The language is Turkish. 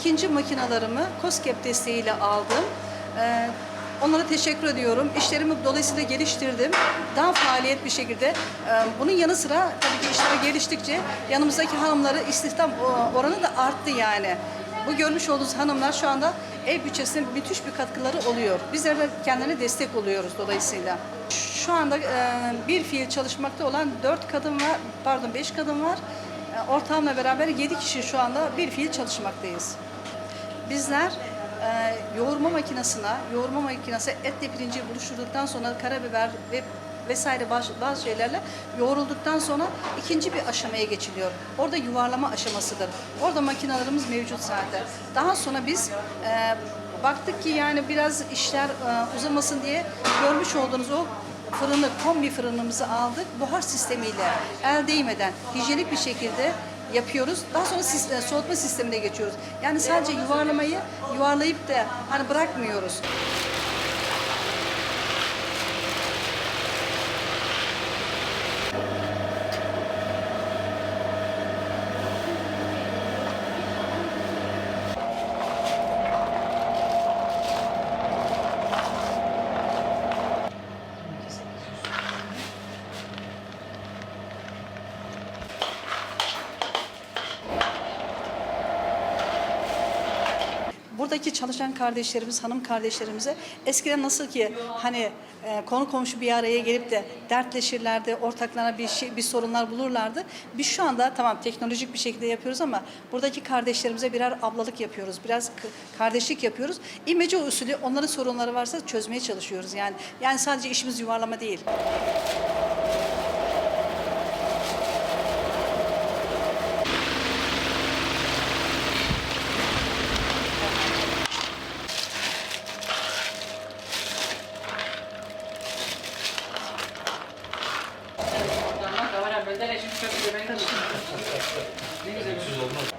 İkinci makinalarımı COSGAP desteğiyle aldım. Ee, Onlara teşekkür ediyorum. İşlerimi dolayısıyla geliştirdim. Daha faaliyet bir şekilde. Ee, Bunun yanı sıra tabii ki işler geliştikçe yanımızdaki hanımları istihdam o- oranı da arttı yani. Bu görmüş olduğunuz hanımlar şu anda ev bütçesine müthiş bir katkıları oluyor. Bizler de kendilerine destek oluyoruz dolayısıyla. Şu anda e, bir fiil çalışmakta olan dört kadın var, pardon beş kadın var. E, Ortağımla beraber yedi kişi şu anda bir fiil çalışmaktayız. Bizler e, yoğurma makinesine, yoğurma makinesi etle pirinci buluşturduktan sonra karabiber ve vesaire bazı, şeylerle yoğrulduktan sonra ikinci bir aşamaya geçiliyor. Orada yuvarlama aşamasıdır. Orada makinelerimiz mevcut zaten. Daha sonra biz e, baktık ki yani biraz işler e, uzamasın diye görmüş olduğunuz o fırını, kombi fırınımızı aldık. Buhar sistemiyle el değmeden hijyenik bir şekilde yapıyoruz. Daha sonra sis- e, soğutma sistemine geçiyoruz. Yani sadece yuvarlamayı yuvarlayıp da hani bırakmıyoruz. Buradaki çalışan kardeşlerimiz, hanım kardeşlerimize eskiden nasıl ki hani e, konu komşu bir araya gelip de dertleşirlerdi, ortaklarına bir şey, bir sorunlar bulurlardı. Biz şu anda tamam teknolojik bir şekilde yapıyoruz ama buradaki kardeşlerimize birer ablalık yapıyoruz, biraz kardeşlik yapıyoruz. İmece usulü onların sorunları varsa çözmeye çalışıyoruz yani. Yani sadece işimiz yuvarlama değil. Ne güzel. Olmaz.